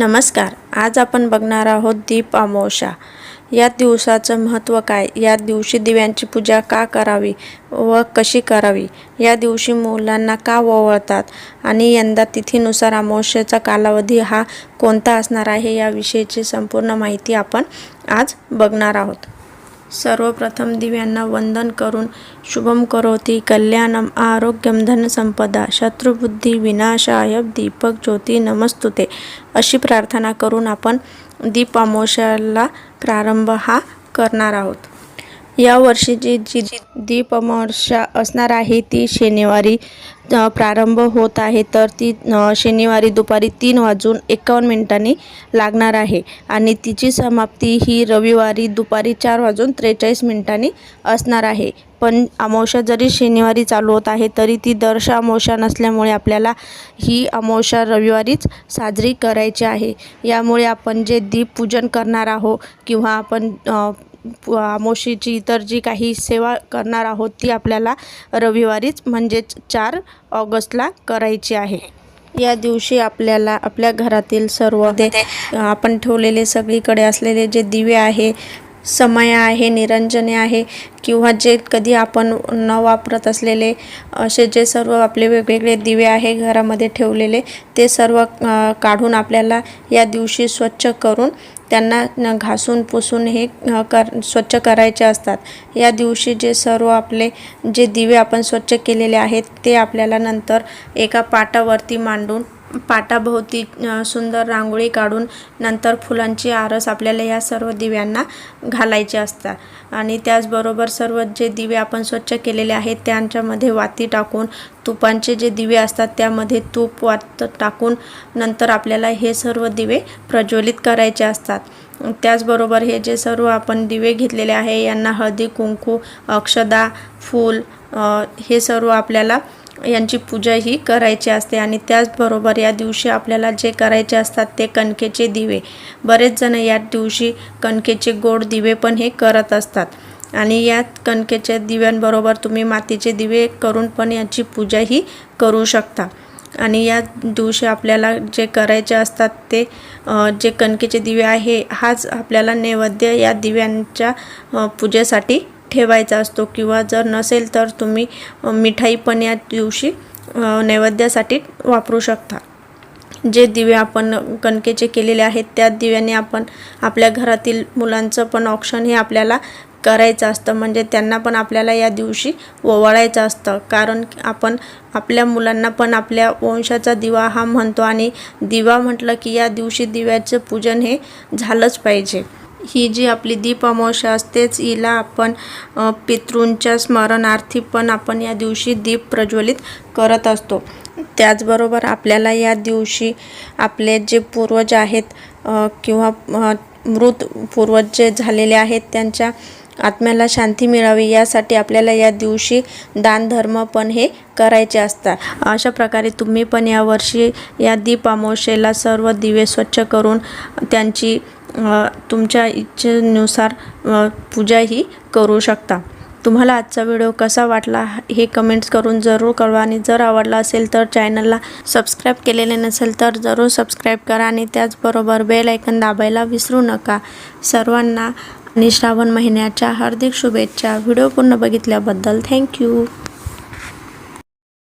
नमस्कार आज आपण बघणार आहोत दीप अमावस्या. या दिवसाचं महत्त्व काय? या दिवशी दिव्यांची पूजा का करावी व कशी करावी? या दिवशी मुलांना का ओवाळतात आणि यंदा तिथीनुसार अमावस्येचा कालावधी हा कोणता असणार आहे? याविषयीची संपूर्ण माहिती आपण आज बघणार आहोत. सर्वप्रथम दिव्यांना वंदन करून शुभम करोती कल्याणम आरोग्यम धनसंपदा शत्रुबुद्धी विनाशाय दीपक ज्योती नमस्तुते अशी प्रार्थना करून आपण दीप प्रारंभ हा करणार आहोत. या वर्षीची जी दीप अमावस्या असणार आहे ती शनिवारी प्रारंभ होत आहे. तर ती शनिवारी दुपारी तीन वाजून एकावन्न मिनिटांनी लागणार आहे. आणि तिची समाप्ती ही रविवारी दुपारी चार वाजून त्रेचाळीस मिनिटांनी असणार आहे. पण अमावस्या जरी शनिवारी चालू होत आहे तरी ती दर्श अमावस्या नसल्यामुळे आपल्याला ही अमावस्या रविवारीच साजरी करायची आहे. यामुळे आपण जे दीपपूजन करणार आहोत किंवा आपण अमावस्येची इतर जी काही सेवा करणार आहोत ती आपल्याला रविवारीच म्हणजेच चार ऑगस्टला करायची आहे. या दिवशी आपल्याला आपल्या घरातील सर्व आपण ठेवलेले सगळीकडे असलेले जे दिवे आहे समय आहे निरंजने आहे किंवा जे कधी आपण न वापरत असलेले असे जे सर्व आपले वेगवेगळे दिवे आहे घरामध्ये ठेवलेले ते सर्व काढून आपल्याला या दिवशी स्वच्छ करून त्यांना घासून पुसून हे कर स्वच्छ करायचे असतात. या दिवशी जे सर्व आपले जे दिवे आपण स्वच्छ केलेले आहेत ते आपल्याला नंतर एका पाटावरती मांडून पाटाभोवती सुंदर रांगोळी काढून नंतर फुलांची आरस आपल्याला या सर्व दिव्यांना घालायचे असतात. आणि त्याचबरोबर सर्व जे दिवे आपण स्वच्छ केलेले आहेत त्यांच्यामध्ये वाती टाकून तुपांचे जे दिवे असतात त्यामध्ये तूप वात टाकून नंतर आपल्याला हे सर्व दिवे प्रज्वलित करायचे असतात. त्याचबरोबर हे जे सर्व आपण दिवे घेतलेले आहे यांना हळदी कुंकू अक्षदा फूल हे सर्व आपल्याला यांची पूजा ही करायची असते आणि त्याचबरोबर या दिवशी आपल्याला जे करायचे असतात ते कणकेचे दिवे. बरेच जण या दिवशी कणकेचे गोड दिवे पण हे करत असतात. आणि या कणकेच्या दिव्यांबरोबर तुम्ही मातीचे दिवे करून पण याची पूजा ही करू शकता. आणि या दिवशी आपल्याला जे करायचे असतात ते जे कणकेचे दिवे आहे हाच आपल्याला नैवेद्य या दिव्यांच्या पूजेसाठी ठेवायचा असतो किंवा जर नसेल तर तुम्ही मिठाई पण या दिवशी नैवेद्यासाठी वापरू शकता. जे दिवे आपण कणकेचे केलेले आहेत त्या दिव्याने आपण आपल्या घरातील मुलांचं पण ऑप्शन हे आपल्याला करायचं असतं. म्हणजे त्यांना पण आपल्याला या दिवशी ओवाळायचं असतं. कारण आपण आपल्या मुलांना पण आपल्या वंशाचा दिवा हा म्हणतो. आणि दिवा म्हटलं की या दिवशी दिव्याचं पूजन हे झालंच पाहिजे. ही जी आपली दीप अमावस्या असतेच हिला आपण पितृंच्या स्मरणार्थी पण आपण या दिवशी दीप प्रज्वलित करत असतो. त्याचबरोबर आपल्याला या दिवशी आपले जे पूर्वज आहेत किंवा मृत पूर्वज जे झालेले आहेत त्यांच्या आत्म्याला शांती मिळावी यासाठी आपल्याला या दिवशी दानधर्म पण हे करायचे असतात. अशा प्रकारे तुम्ही पण यावर्षी या दीप अमावस्येला सर्व दिवे स्वच्छ करून त्यांची तुमच्या इच्छेनुसार पूजा ही करू शकता. तुम्हाला आजचा व्हिडिओ कसा वाटला हे कमेंट्स करून जरूर कळवा आणि जर आवडला असेल तर चॅनलला सबस्क्राईब केलेले नसेल तर जरूर सबस्क्राईब करा आणि त्याचबरोबर बेल ऐकन दाबायला विसरू नका. सर्वांना आणि श्रावण महिन्याच्या हार्दिक शुभेच्छा. व्हिडिओ पूर्ण बघितल्याबद्दल थँक्यू